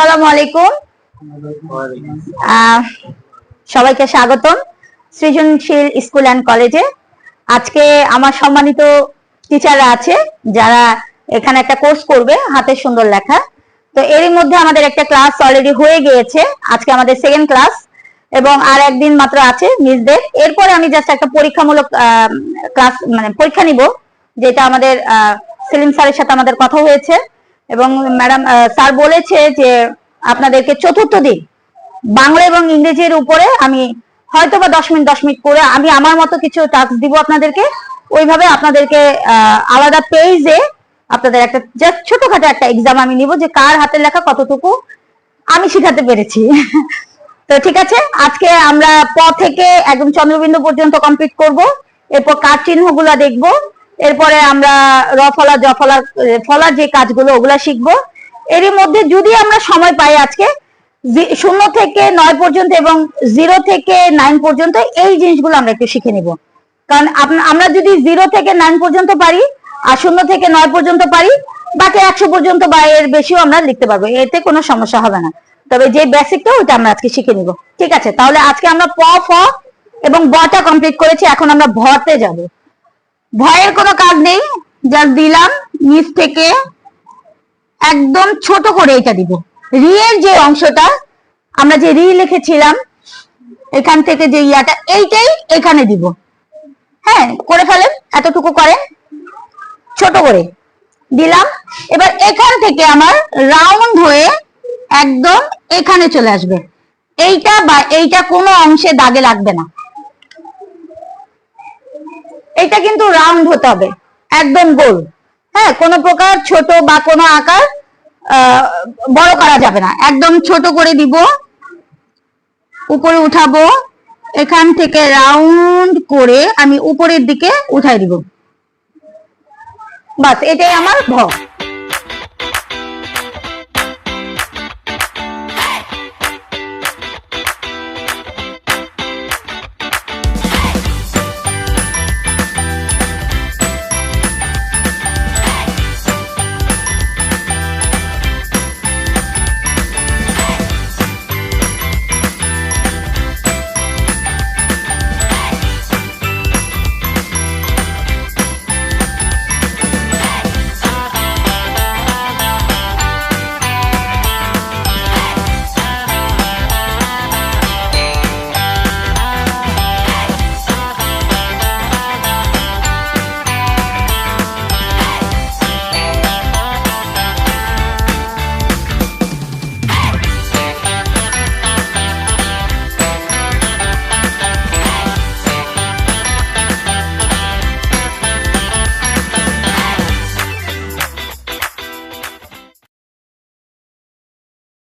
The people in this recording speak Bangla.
আসসালামু আলাইকুম। সবাইকে স্বাগতম সৃজনশীল স্কুল অ্যান্ড কলেজে। আজকে আমার সম্মানিত টিচাররা আছে, যারা এখানে একটা কোর্স করবে, হাতের সুন্দর লেখা। তো এরই মধ্যে আমাদের একটা ক্লাস অলরেডি হয়ে গিয়েছে, আজকে আমাদের সেকেন্ড ক্লাস এবং আর একদিন মাত্র আছে মিসদের এরপরে আমি জাস্ট একটা পরীক্ষামূলক ক্লাস মানে পরীক্ষা নিব, যেটা আমাদের সেলিম স্যারের সাথে আমাদের কথা হয়েছে। এবং ম্যাডাম স্যার বলেছে যে আপনাদেরকে চতুর্থ দিন বাংলা এবং ইংরেজির উপরে আমি হয়তো বা দশ মিনিট দশ মিনিট করে আমি আমার মতো কিছু টাস্ক দিব আপনাদেরকে। ওইভাবে আপনাদেরকে আলাদা পেজে আপনাদের একটা জাস্ট ছোটখাটো একটা এক্সাম আমি নিব যে কার হাতের লেখা কতটুকু আমি শিখাতে পেরেছি। তো ঠিক আছে আজকে আমরা প থেকে একদম চন্দ্রবিন্দু পর্যন্ত কমপ্লিট করব এরপর কার চিহ্নগুলো দেখব এরপরে আমরা র ফলা জ ফলা এ, ফলার যে কাজগুলো ওগুলা শিখব এরই মধ্যে যদি আমরা সময় পাই আজকে শূন্য থেকে নয় পর্যন্ত এবং জিরো থেকে নাইন পর্যন্ত এই জিনিসগুলো আমরা একটু শিখে নিব। কারণ আমরা যদি জিরো থেকে নাইন পর্যন্ত পারি আর শূন্য থেকে নয় পর্যন্ত পারি, বাকি একশো পর্যন্ত বা এর বেশিও আমরা লিখতে পারব, এতে কোনো সমস্যা হবে না। তবে যে বেসিকটা ওইটা আমরা আজকে শিখে নিব। ঠিক আছে, তাহলে আজকে আমরা প, ফ এবং বটা কমপ্লিট করেছি, এখন আমরা ভতে যাব। ভয়ের কোনো কাজ নেই যা দিলাম, নিচ থেকে একদম ছোট করে এটা দিব। রি এর যে অংশটা, আমরা যে রি লিখেছিলাম, এখান থেকে যে ইয়াটা, এইটাই এখানে দিব। হ্যাঁ করে ফেলেন, এতটুকু করেন। ছোট করে দিলাম। এবার এখান থেকে আমার রাউন্ড হয়ে একদম এখানে চলে আসবে। এইটা বা এইটা কোনো অংশে দাগে লাগবে না। এটা কিন্তু রাউন্ড হতে হবে, একদম গোল। হ্যাঁ কোনো প্রকার ছোট বা কোনো আকার বড় করা যাবে না। একদম ছোট করে দিব, উপরে উঠাবো, এখান থেকে রাউন্ড করে আমি উপরের দিকে উঠাই দিব। বাস, এটাই আমার ভ